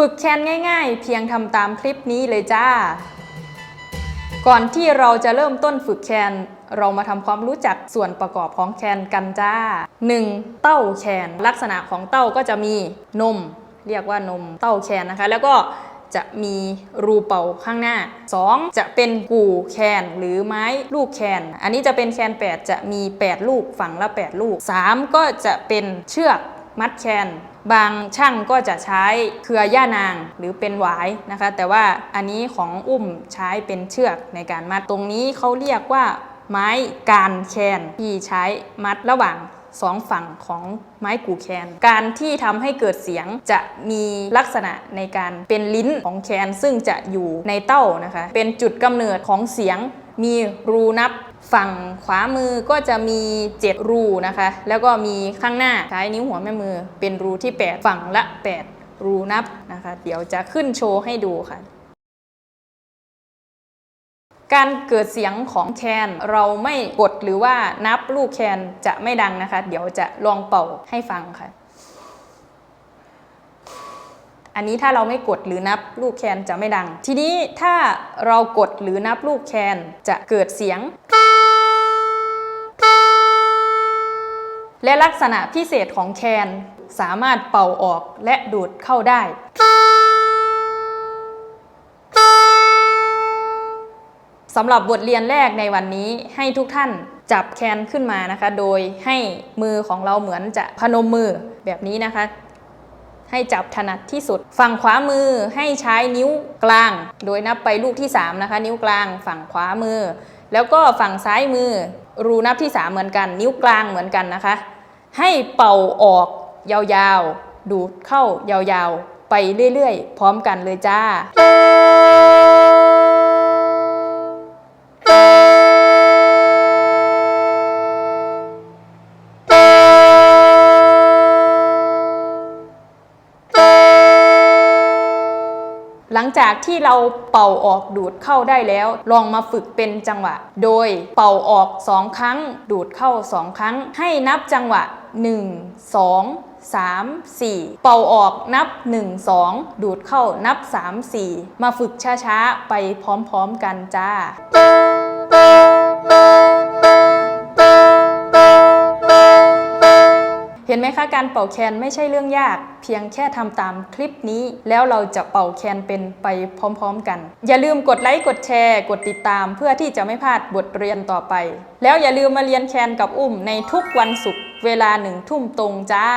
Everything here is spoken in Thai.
ฝึกแคนง่ายๆ เพียงทำตามคลิปนี้เลยจ้า ก่อนที่เราจะเริ่มต้นฝึกแคนเรามาทำความรู้จักส่วนประกอบของแคนกันจ้า 1. เต้าแคนลักษณะของเต้าก็จะมีนม เรียกว่านมเต้าแคนนะคะ แล้วก็จะมีรูเป่าข้างหน้า 2. จะเป็นกู่แคนหรือไม้ลูกแคน อันนี้จะเป็นแคน 8 จะมี 8 ลูกฝั่งละ 8 ลูก 3. ก็จะเป็นเชือกมัดแคน บางช่างก็จะใช้เครือย่านางหรือเป็นหวายนะคะ แต่ว่าอันนี้ของอุ้มใช้เป็นเชือกในการมัดตรงนี้เขาเรียกว่าไม้การแคนที่ใช้มัดระหว่างสองฝั่งของไม้กูแคน การที่ทำให้เกิดเสียงจะมีลักษณะในการเป็นลิ้นของแคนซึ่งจะอยู่ในเต้านะคะ เป็นจุดกำเนิดของเสียงมีรูนับ ฝั่งขวามือก็จะมี 7 รูนะคะ แล้วก็มีข้างหน้าใช้นิ้วหัวแม่มือ เป็นรูที่ 8 ฝั่งละ 8 รูนับนะคะ เดี๋ยวจะขึ้นโชว์ให้ดูค่ะ การเกิดเสียงของแคนเราไม่กดหรือว่านับลูกแคนจะไม่ดังนะคะ เดี๋ยวจะลองเป่าให้ฟังค่ะ อันนี้ถ้าเราไม่กดหรือนับลูกแคนจะไม่ดัง ทีนี้ถ้าเรากดหรือนับลูกแคนจะเกิดเสียง และลักษณะพิเศษของแคนสามารถเป่าออกและดูดเข้าได้ สำหรับบทเรียนแรกในวันนี้ให้ทุกท่านจับแคนขึ้นมานะคะ โดยให้มือของเราเหมือนจะพนมมือแบบนี้นะคะ ให้จับถนัดที่สุด ฝั่งขวามือให้ใช้นิ้วกลาง โดยนับไปลูกที่ 3 นะคะ นิ้วกลางฝั่งขวามือ แล้วก็ฝั่งซ้ายมือ รูนับที่ 3 เหมือนกัน นิ้วกลางเหมือนกันนะคะ ให้เป่าออกยาวๆ ดูดเข้ายาวๆ ไปเรื่อยๆ พร้อมกันเลยจ้า หลังจากที่เราเป่าออกดูดเข้าได้แล้ว ลองมาฝึกเป็นจังหวะ โดยเป่าออกสองครั้ง ดูดเข้าสองครั้ง ให้นับจังหวะ 1 2 3 4 เป่าออกนับ 1 2 ดูดเข้านับ 3 4 มาฝึกช้าๆ ไปพร้อมๆกันจ้า ห็นไหมคะการเป่าแคนไม่ใช่เรื่องยาก เพียงแค่ทำตามคลิปนี้ แล้วเราจะเป่าแคนเป็นไปพร้อม ๆ กัน อย่าลืมกดไลค์กดแชร์ กดติดตาม เพื่อที่จะไม่พลาดบทเรียนต่อไป แล้วอย่าลืมมาเรียนแคนกับอุ้มในทุกวันศุกร์เวลาหนึ่งทุ่มตรงจ้า